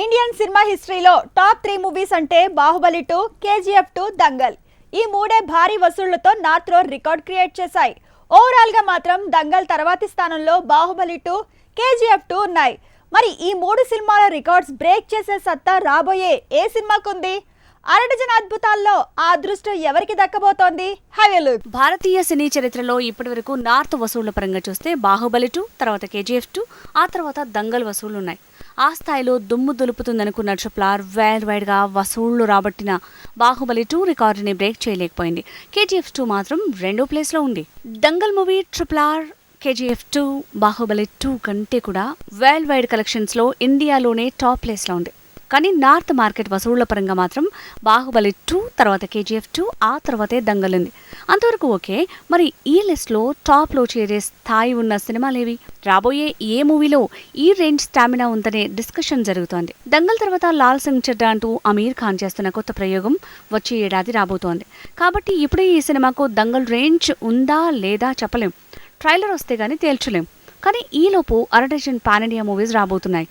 Indian cinema హిస్టరీలో top three movies అంటే Baahubali two KGF two Dangal. ఈ మూడే భారీ వసూళ్ళతో నార్త్ రికార్డ్ క్రియేట్ చేశాయి. ఓవరాల్గా మాత్రం దంగల్ తర్వాతి స్థానంలో బాహుబలి టూ కేజీఎఫ్ టూ ఉన్నాయి. మరి ఈ మూడు సినిమాల రికార్డ్స్ బ్రేక్ చేసే సత్తా రాబోయే ఏ సినిమాకుంది అరడజన అద్భుతాల్లో ఆ అదృష్టం ఎవరికి దక్కబోతోంది? హ్యావ్ భారతీయ సినీ చరిత్రలో ఇప్పటివరకు నార్త్ వసూళ్ళ పరంగా చూస్తే బాహుబలి టూ తర్వాత కేజీఎఫ్ టూ ఆ తర్వాత దంగల్ వసూళ్ళు ఉన్నాయి ఆ స్థాయిలో దుమ్ము దులుపుతుందనుకున్న ట్రిప్లార్ ఆర్ వైడ్గా వసూళ్ళు రాబట్టిన బాహుబలి టూ రికార్డుని బ్రేక్ చేయలేకపోయింది. కేజీఎఫ్ టూ మాత్రం రెండో ప్లేస్లో ఉంది. Dangal movie triple R KGF two Baahubali two కంటే కూడా వరల్డ్ వైడ్ కలెక్షన్స్లో ఇండియాలోనే టాప్ ప్లేస్లో ఉంది. కానీ నార్త్ మార్కెట్ వసూళ్ళ పరంగా మాత్రం బాహుబలి టూ తర్వాత కేజీఎఫ్ టూ ఆ తర్వాతే దంగలింది. అంతవరకు ఓకే మరి ఈ లిస్ట్లో టాప్లో చేరే స్థాయి ఉన్న సినిమాలేవి? రాబోయే ఏ మూవీలో ఈ రేంజ్ స్టామినా ఉందనే డిస్కషన్ జరుగుతోంది. దంగల్ తర్వాత లాల్ సింగ్ చెడ్డా అంటూ అమీర్ ఖాన్ చేస్తున్న కొత్త ప్రయోగం వచ్చే ఏడాది రాబోతోంది. కాబట్టి ఇప్పుడే ఈ సినిమాకు దంగల్ రేంజ్ ఉందా లేదా చెప్పలేం. ట్రైలర్ వస్తే గానీ తేల్చలేం. కానీ ఈలోపు అరడజన్ పాన్ ఇండియా మూవీస్ రాబోతున్నాయి.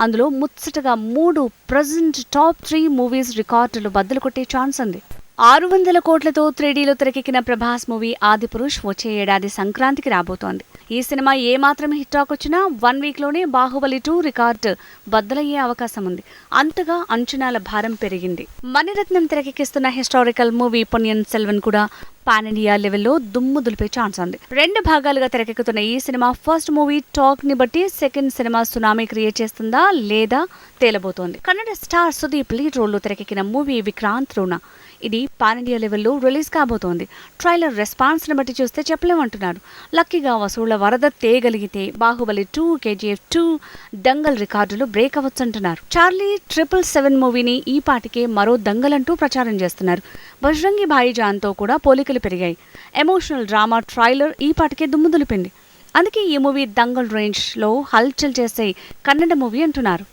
అందులో ముచ్చటగా మూడు ప్రజెంట్ టాప్ త్రీ మూవీస్ రికార్డులు బద్దలు కొట్టే ఛాన్స్ ఉంది. ఆరు వందల కోట్లతో త్రీడీలో తెరకెక్కిన ప్రభాస్ మూవీ ఆదిపురుష్ వచ్చే ఏడాది సంక్రాంతికి రాబోతోంది. ఈ సినిమా ఏ మాత్రం హిట్ వచ్చినా వన్ వీక్లోనే బాహుబలి టూ రికార్డు బద్దలయ్యే అవకాశం ఉంది. అంతగా అంచనాల భారం పెరిగింది. మణిరత్నం తెరకెక్కిస్తున్న హిస్టారికల్ మూవీ పొన్నియన్ సెల్వన్ కూడా పాన్ ఇండియా లెవెల్లో దుమ్ము దులిపే ఛాన్స్ ఉంది. రెండు భాగాలుగా తెరకెక్కుతున్న ఈ సినిమా ఫస్ట్ మూవీ టాక్ని బట్టి సెకండ్ సినిమా సునామీ క్రియేట్ చేస్తుందా లేదా తేలబోతోంది. కన్నడ స్టార్ సుదీప్ లీడ్ రోల్లో తెరకెక్కిన మూవీ విక్రాంత్ రూణ ఇది పాన్ ఇండియా లెవెల్లో రిలీజ్ కాబోతోంది. ట్రైలర్ రెస్పాన్స్ని బట్టి చూస్తే చెప్పలేమంటున్నారు. లక్కీగా వసూళ్ళ వరద తేగలిగితే Baahubali two KGF two Dangal రికార్డులు బ్రేక్ అవ్వచ్చంటున్నారు. చార్లీ ట్రిపుల్ సెవెన్ మూవీని ఈ పాటికే మరో దంగల్ అంటూ ప్రచారం చేస్తున్నారు. బజరంగి భాయిజాన్తో కూడా పోలిక వేడుకలు పెరిగాయి. ఎమోషనల్ డ్రామా ట్రైలర్ ఈ పాటికే దుమ్ముదులిపింది అందుకే ఈ మూవీ దంగల్ రేంజ్లో హల్చల్ చేసే కన్నడ మూవీ అంటున్నారు.